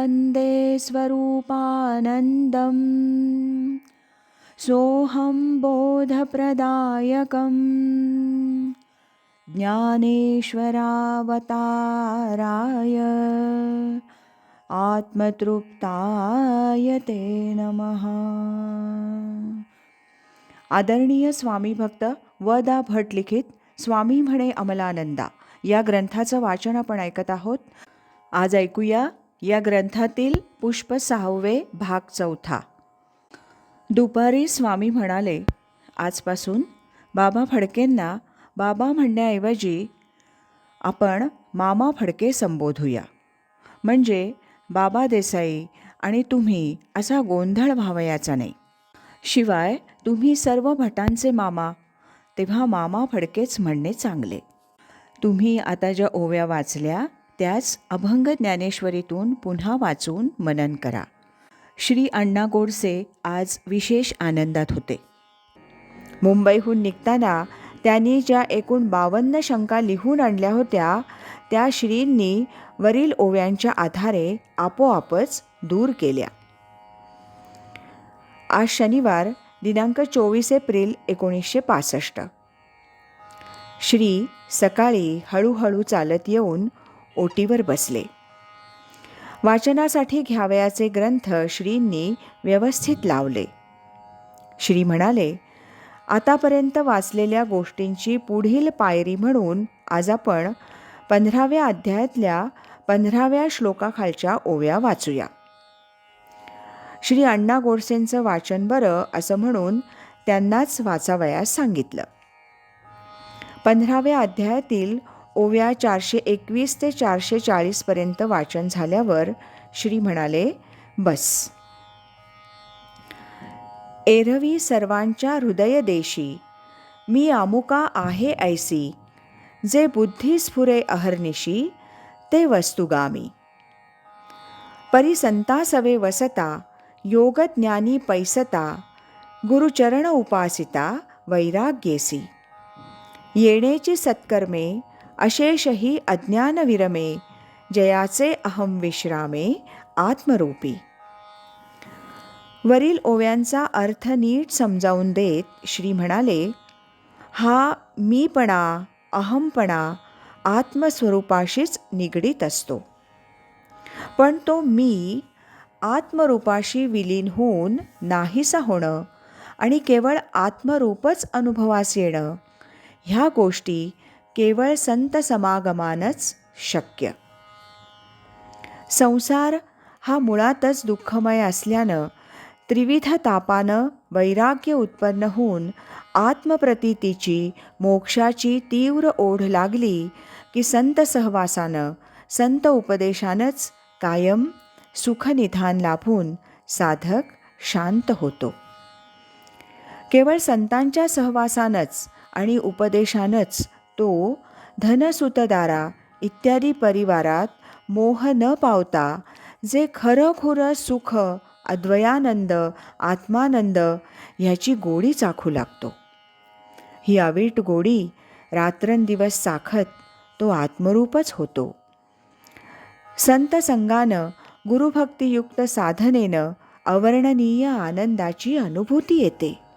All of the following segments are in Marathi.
वन्दे स्वरूपानन्दम्। सोऽहं बोधप्रदायकम्। ज्ञानेश्वरावताराय आत्मतृप्ताय ते नमः। आदरणीय स्वामी भक्त व दा भट लिखित स्वामी म्हणे अमलानंदा या ग्रंथाचं वाचन आपण ऐकत आहोत. आज ऐकूया या ग्रंथातील पुष्प सहावे भाग चौथा. दुपारी स्वामी म्हणाले आजपासून बाबा फडकेंना बाबा म्हणण्याऐवजी आपण मामा फडके संबोधूया. म्हणजे बाबा देसाई आणि तुम्ही असा गोंधळ व्हावयाचा नाही. शिवाय तुम्ही सर्व भटांचे मामा तेव्हा मामा फडकेच म्हणणे चांगले. तुम्ही आता ज्या ओव्या वाचल्या त्याच अभंग ज्ञानेश्वरीतून पुन्हा वाचून मनन करा. श्री अण्णा गोडसे आज विशेष आनंदात होते. मुंबईहून निघताना त्यांनी ज्या एकूण बावन्न शंका लिहून आणल्या होत्या त्या श्रींनी वरील ओव्यांच्या आधारे आपोआपच दूर केल्या. आज शनिवार दिनांक चोवीस एप्रिल एकोणीसशे पासष्ट. श्री सकाळी हळूहळू चालत येऊन ओटीवर बसले. वाचनासाठी घ्यावयाचे ग्रंथ श्रींनी व्यवस्थित लावले. श्री म्हणाले आतापर्यंत वाचलेल्या गोष्टींची पुढील पायरी म्हणून आज आपण पंधराव्या अध्यायातल्या पंधराव्या श्लोकाखालच्या ओव्या वाचूया. श्री अण्णा गोडसेंचं वाचन बरं असं म्हणून त्यांनाच वाचावयास सांगितलं. पंधराव्या अध्यायातील ओव्या चारशे एकवीस ते चारशे चाळीसपर्यंत वाचन झाल्यावर श्री म्हणाले बस. एरवी सर्वांच्या हृदयदेशी मी अमुका आहे ऐसी जे बुद्धी स्फुरे अहर्निशी ते वस्तुगामी. परिसंतासवे वसता योगज्ञानी पैसता गुरुचरण उपासिता वैराग्येसी. येण्याची सत्कर्मे अशेषही अज्ञानविरमे जयाचे अहम विश्रामे आत्मरूपी। वरील ओव्यांचा अर्थ नीट समजावून देत श्री म्हणाले हा मीपणा अहमपणा आत्मस्वरूपाशीच निगडीत असतो. पण तो मी आत्मरूपाशी विलीन होऊन नाहीसा होणं आणि केवळ आत्मरूपच अनुभवास येणं ह्या गोष्टी केवळ संत समागमानच शक्य. संसार हा मुळातच दुःखमय असल्यानं त्रिविध तापानं वैराग्य उत्पन्न होऊन आत्मप्रतीतीची मोक्षाची तीव्र ओढ लागली की संत सहवासानं संत उपदेशानंच कायम सुखनिधान लाभून साधक शांत होतो. केवळ संतांच्या सहवासानंच आणि उपदेशानंच तो धनसुतदारा इत्यादी परिवारात मोह न पावता जे खरंखुरं सुख अद्वयानंद आत्मानंद ह्याची गोडी चाखू लागतो. ही अवीट गोडी रात्रंदिवस चाखत तो आत्मरूपच होतो. संत संगानं गुरुभक्तियुक्त साधनेनं अवर्णनीय आनंदाची अनुभूती येते.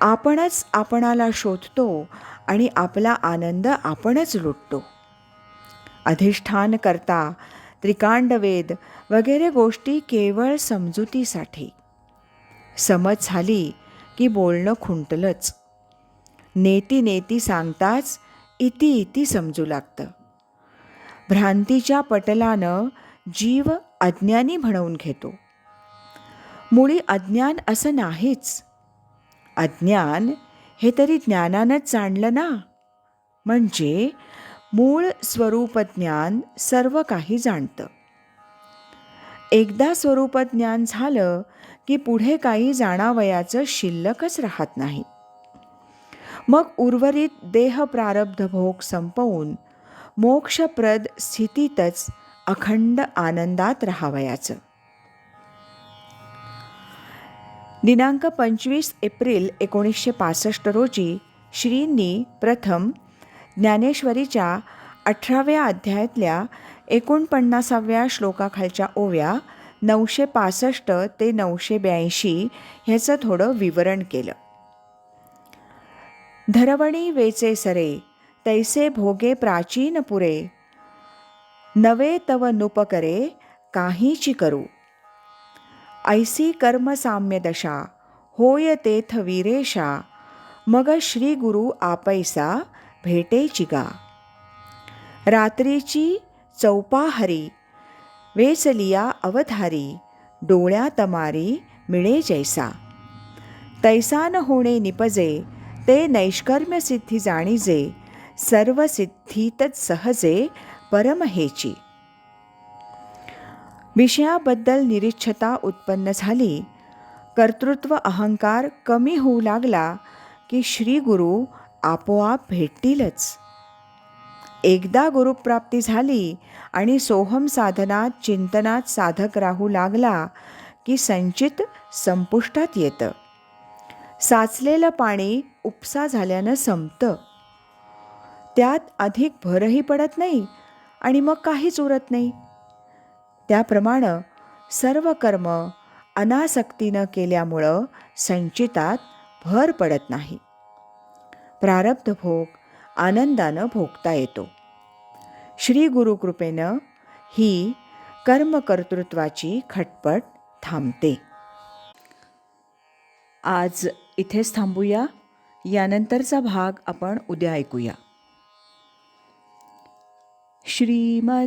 आपणच आपणाला शोधतो आणि आपला आनंद आपणच लुटतो. अधिष्ठान करता त्रिकांडवेद वगैरे गोष्टी केवळ समजुतीसाठी. समज झाली की बोलणं खुंटलंच. नेती नेती सांगताच इति इति समजू लागतं. भ्रांतीच्या पटलानं जीव अज्ञानी म्हणवून घेतो. मुळी अज्ञान असं नाहीच. अज्ञान हे तरी ज्ञानानंच जाणलं ना? म्हणजे मूळ स्वरूपज्ञान सर्व काही जाणतं. एकदा स्वरूपज्ञान झालं की पुढे काही जाणावयाचं शिल्लकच राहत नाही. मग उर्वरित देह प्रारब्ध भोग संपवून मोक्षप्रद स्थितीतच अखंड आनंदात राहावयाचं. दिनांक पंचवीस एप्रिल एकोणीसशे पासष्ट रोजी श्रींनी प्रथम ज्ञानेश्वरीच्या अठराव्या अध्यायातल्या एकोणपन्नासाव्या श्लोकाखालच्या ओव्या नऊशे पासष्ट ते नऊशे ब्याऐंशी ह्याचं थोडं विवरण केलं. धरवणी वेचे सरे तैसे भोगे प्राचीन पुरे नवे तव नुपकरे काहीची करू. ऐसी कर्म साम्य दशा होय तेथ वीरेशा मग श्री गुरु आपैसा भेटे चिगा रात्रीची चौपाहरी वेचलिया अवधारी डोळ्या तमारी मिळे जैसा। तैसान होणे निपजे ते नैष्कर्म्य सिद्धी जाणीजे सर्व सिद्धीतच सहजे परमहेची। विषयाबद्दल निरीच्छता उत्पन्न झाली. कर्तृत्व अहंकार कमी होऊ लागला की श्री गुरु आपोआप भेटतीलच. एकदा गुरुप्राप्ती झाली आणि सोहम साधनात चिंतनात साधक राहू लागला की संचित संपुष्टात येतं. साचलेलं पाणी उपसा झाल्यानं संपतं. त्यात अधिक भरही पडत नाही आणि मग काहीच उरत नाही. त्याप्रमाणे सर्व कर्म अनासक्तीनं केल्यामुळं संचितात भर पडत नाही. प्रारब्ध भोग आनंदानं भोगता येतो. श्री गुरुकृपेनं ही कर्मकर्तृत्वाची खटपट थांबते. आज इथेच थांबूया. यानंतरचा भाग आपण उद्या ऐकूया. श्रीमद